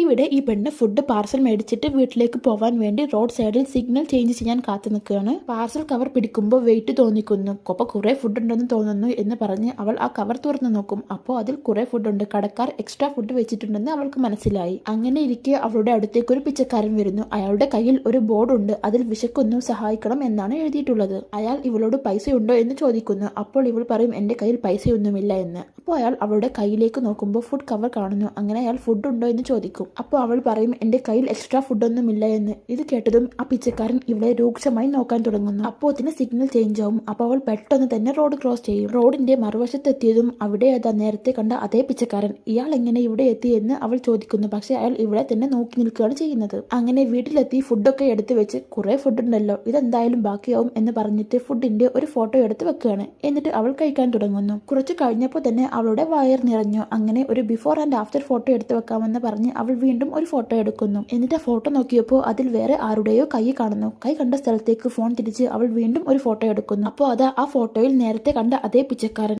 ഇവിടെ ഈ പെണ്ണ് ഫുഡ് പാർസൽ മേടിച്ചിട്ട് വീട്ടിലേക്ക് പോവാൻ വേണ്ടി റോഡ് സൈഡിൽ സിഗ്നൽ ചേഞ്ച് ചെയ്യാൻ കാത്തു നിൽക്കുകയാണ്. പാർസൽ കവർ പിടിക്കുമ്പോൾ വെയിറ്റ് തോന്നിക്കുന്നു. അപ്പോൾ കുറെ ഫുഡ് ഉണ്ടെന്ന് തോന്നുന്നു എന്ന് പറഞ്ഞ് അവൾ ആ കവർ തുറന്നു നോക്കും. അപ്പോൾ അതിൽ കുറെ ഫുഡ് ഉണ്ട്. കടക്കാർ എക്സ്ട്രാ ഫുഡ് വെച്ചിട്ടുണ്ടെന്ന് അവൾക്ക് മനസ്സിലായി. അങ്ങനെ ഇരിക്കെ അവളുടെ അടുത്തേക്ക് ഒരു പിച്ചക്കാരൻ വരുന്നു. അയാളുടെ കയ്യിൽ ഒരു ബോർഡ് ഉണ്ട്. അതിൽ വിശക്കുന്നു സഹായിക്കണം എന്നാണ് എഴുതിയിട്ടുള്ളത്. അയാൾ ഇവളോട് പൈസയുണ്ടോ എന്ന് ചോദിക്കുന്നു. അപ്പോൾ ഇവൾ പറയും എന്റെ കയ്യിൽ പൈസയൊന്നുമില്ല എന്ന്. അപ്പോൾ അയാൾ അവളുടെ കയ്യിലേക്ക് നോക്കുമ്പോൾ ഫുഡ് കവർ കാണുന്നു. അങ്ങനെ അയാൾ ഫുഡ് ഉണ്ടോ എന്ന് ചോദിക്കും. അപ്പോൾ അവൾ പറയും എന്റെ കയ്യിൽ എക്സ്ട്രാ ഫുഡൊന്നുമില്ല എന്ന്. ഇത് കേട്ടതും ആ പിച്ചക്കാരൻ ഇവളെ രൂക്ഷമായി നോക്കാൻ തുടങ്ങുന്നു. അപ്പോൾ അതിന് സിഗ്നൽ ചേഞ്ച് ആവും. അപ്പോൾ അവൾ പെട്ടെന്ന് തന്നെ റോഡ് ക്രോസ് ചെയ്യും. റോഡിന്റെ മറുവശത്തെത്തിയതും അവിടെ അതാ നേരത്തെ കണ്ട അതേ പിച്ചക്കാരൻ. ഇയാൾ എങ്ങനെ ഇവിടെ എത്തി എന്ന് അവൾ ചോദിക്കുന്നു. പക്ഷെ അയാൾ ഇവിടെ തന്നെ നോക്കി നിൽക്കുകയാണ് ചെയ്യുന്നത്. അങ്ങനെ വീട്ടിലെത്തി ഫുഡൊക്കെ എടുത്തു വെച്ച് കുറെ ഫുഡ് ഉണ്ടല്ലോ. ഇതെന്തായാലും ബാക്കിയാവും എന്ന് പറഞ്ഞിട്ട് ഫുഡിന്റെ ഒരു ഫോട്ടോ എടുത്ത് വെക്കുകയാണ്. എന്നിട്ട് അവൾ കഴിക്കാൻ തുടങ്ങുന്നു. കുറച്ച് കഴിഞ്ഞപ്പോൾ തന്നെ അവളുടെ വയർ നിറഞ്ഞു. അങ്ങനെ ഒരു ബിഫോർ ആൻഡ് ആഫ്റ്റർ ഫോട്ടോ എടുത്ത് വെക്കാമെന്ന് പറഞ്ഞ് അവൾ വീണ്ടും ഒരു ഫോട്ടോ എടുക്കുന്നു. എന്നിട്ട് ആ ഫോട്ടോ നോക്കിയപ്പോൾ അതിൽ വേറെ ആരുടെയോ കൈ കാണുന്നു. കൈ കണ്ട സ്ഥലത്തേക്ക് ഫോൺ തിരിച്ച് അവൾ വീണ്ടും ഒരു ഫോട്ടോ എടുക്കുന്നു. അപ്പോൾ അതാ ആ ഫോട്ടോയിൽ നേരത്തെ കണ്ട അതേ പിച്ചക്കാരൻ.